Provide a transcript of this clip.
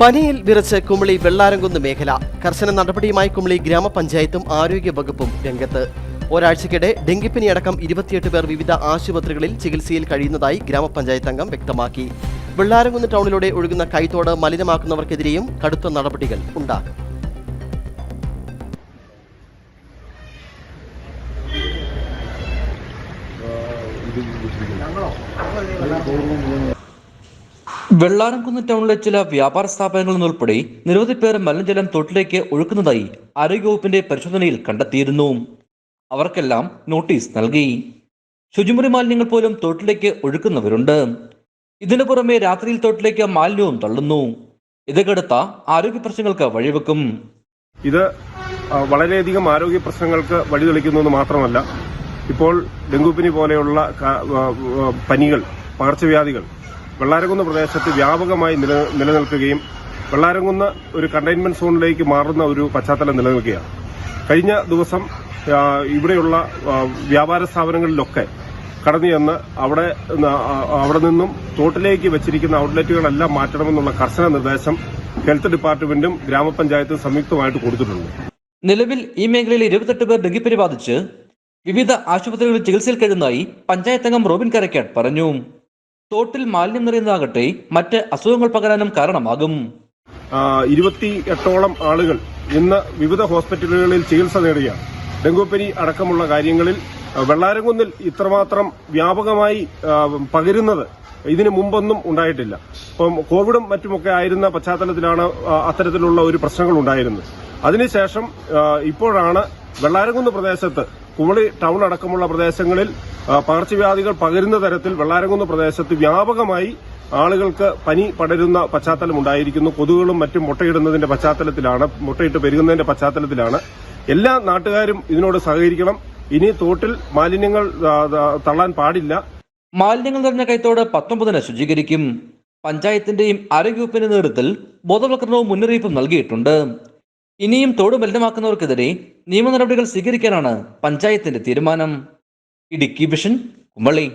പനിയിൽ വിറച്ച് കുമളി വെള്ളാരംകുന്ന് മേഖല. കർശന നടപടിയുമായി കുമളി ഗ്രാമപഞ്ചായത്തും ആരോഗ്യ വകുപ്പും രംഗത്ത്. ഒരാഴ്ചക്കിടെ ഡെങ്കിപ്പനി അടക്കം ഇരുപത്തിയെട്ട് പേർ വിവിധ ആശുപത്രികളിൽ ചികിത്സയിൽ കഴിയുന്നതായി ഗ്രാമപഞ്ചായത്ത് അംഗം വ്യക്തമാക്കി. വെള്ളാരംകുന്ന് ടൗണിലൂടെ ഒഴുകുന്ന കൈത്തോട് മലിനമാക്കുന്നവർക്കെതിരെയും കടുത്ത നടപടികൾ ഉണ്ടാകും. വെള്ളാരംകുന്ന് ടൗണിലെ ചില വ്യാപാര സ്ഥാപനങ്ങളിൽ നിന്നുൾപ്പെടെ നിരവധി പേർ മലിനജലം തൊട്ടിലേക്ക് ഒഴുക്കുന്നതായി ആരോഗ്യവകുപ്പിന്റെ പരിശോധനയിൽ കണ്ടെത്തിയിരുന്നു. അവർക്കെല്ലാം നോട്ടീസ് നൽകി. ശുചിമുറി മാലിന്യങ്ങൾ പോലും തൊട്ടിലേക്ക് ഒഴുക്കുന്നവരുണ്ട്. ഇതിനു പുറമെ രാത്രിയിൽ തൊട്ടിലേക്ക് മാലിന്യവും തള്ളുന്നു. ഇത് കടുത്ത ആരോഗ്യ പ്രശ്നങ്ങൾക്ക് വഴിവെക്കും. ഇത് വളരെയധികം ആരോഗ്യ പ്രശ്നങ്ങൾക്ക് വഴിതെളിക്കുന്നു മാത്രമല്ല ഇപ്പോൾ ഡെങ്കുപ്പനി പോലെയുള്ള പനികൾ പകർച്ചവ്യാധികൾ വെള്ളാരംകുന്ന് പ്രദേശത്ത് വ്യാപകമായി നില- നിലനിൽക്കുകയും വെള്ളാരംകുന്ന് ഒരു കണ്ടെയ്ൻമെന്റ് സോണിലേക്ക് മാറുന്ന ഒരു പശ്ചാത്തലം നിലനിൽക്കുകയാണ്. കഴിഞ്ഞ ദിവസം ഇവിടെയുള്ള വ്യാപാര സ്ഥാപനങ്ങളിലൊക്കെ കടന്നു ചെന്ന് അവിടെ അവിടെ നിന്നും തോട്ടിലേക്ക് വെച്ചിരിക്കുന്ന ഔട്ട്ലെറ്റുകളെല്ലാം മാറ്റണമെന്നുള്ള കർശന നിർദ്ദേശം ഹെൽത്ത് ഡിപ്പാർട്ട്മെന്റും ഗ്രാമപഞ്ചായത്തും സംയുക്തമായിട്ട് കൊടുത്തിട്ടുണ്ട്. നിലവിൽ ഈ മേഖലയിൽ ഇരുപത്തെട്ട് പേർ ഡെങ്കിപ്പനി ബാധിച്ച് വിവിധ ആശുപത്രികളിൽ ചികിത്സയിൽ കഴിയുന്നതായി പഞ്ചായത്തംഗം റോബിൻ കരക്കാട് പറഞ്ഞു. തോട്ടിൽ മാലിന്യം നിറയുന്നതാകട്ടെ മറ്റ് അസുഖങ്ങൾ പകരാനും കാരണമാകും. ഇരുപത്തി എട്ടോളം ആളുകൾ ഇന്ന് വിവിധ ഹോസ്പിറ്റലുകളിൽ ചികിത്സ നേടുകയാണ് ഡെങ്കുപ്പനി അടക്കമുള്ള കാര്യങ്ങളിൽ വെള്ളാരംകുന്നിൽ ഇത്രമാത്രം വ്യാപകമായി പകരുന്നത് ഇതിനു മുമ്പൊന്നും ഉണ്ടായിട്ടില്ല. ഇപ്പം കോവിഡും മറ്റുമൊക്കെ ആയിരുന്ന പശ്ചാത്തലത്തിലാണ് അത്തരത്തിലുള്ള ഒരു പ്രശ്നങ്ങൾ ഉണ്ടായിരുന്നത്. അതിനുശേഷം ഇപ്പോഴാണ് വെള്ളാരംകുന്ന് പ്രദേശത്ത് കുമളി ടൗൺ അടക്കമുള്ള പ്രദേശങ്ങളിൽ പകർച്ചവ്യാധികൾ പകരുന്ന തരത്തിൽ വെള്ളാരംകുന്ന് പ്രദേശത്ത് വ്യാപകമായി ആളുകൾക്ക് പനി പടരുന്ന പശ്ചാത്തലം ഉണ്ടായിരിക്കുന്നു. കൊതുകുകളും മറ്റും മുട്ടയിടുന്നതിന്റെ പശ്ചാത്തലത്തിലാണ് മുട്ടയിട്ട് പെരുകുന്നതിന്റെ പശ്ചാത്തലത്തിലാണ്. എല്ലാ നാട്ടുകാരും ഇതിനോട് സഹകരിക്കണം. ഇനി തോട്ടിൽ മാലിന്യങ്ങൾ തള്ളാൻ പാടില്ല. മാലിന്യങ്ങൾ നിറഞ്ഞ കൈത്തോട് പത്തൊമ്പതിന് ശുചീകരിക്കും. പഞ്ചായത്തിന്റെയും ആരോഗ്യവകുപ്പിന്റെ നേതൃത്വത്തിൽ ബോധവൽക്കരണവും മുന്നറിയിപ്പും നൽകിയിട്ടുണ്ട്. ഇനിയും തോട് മലിനമാക്കുന്നവർക്കെതിരെ നിയമ നടപടികൾ സ്വീകരിക്കാനാണ് പഞ്ചായത്തിന്റെ തീരുമാനം. ഇടുക്കി വിഷൻ കുമളി.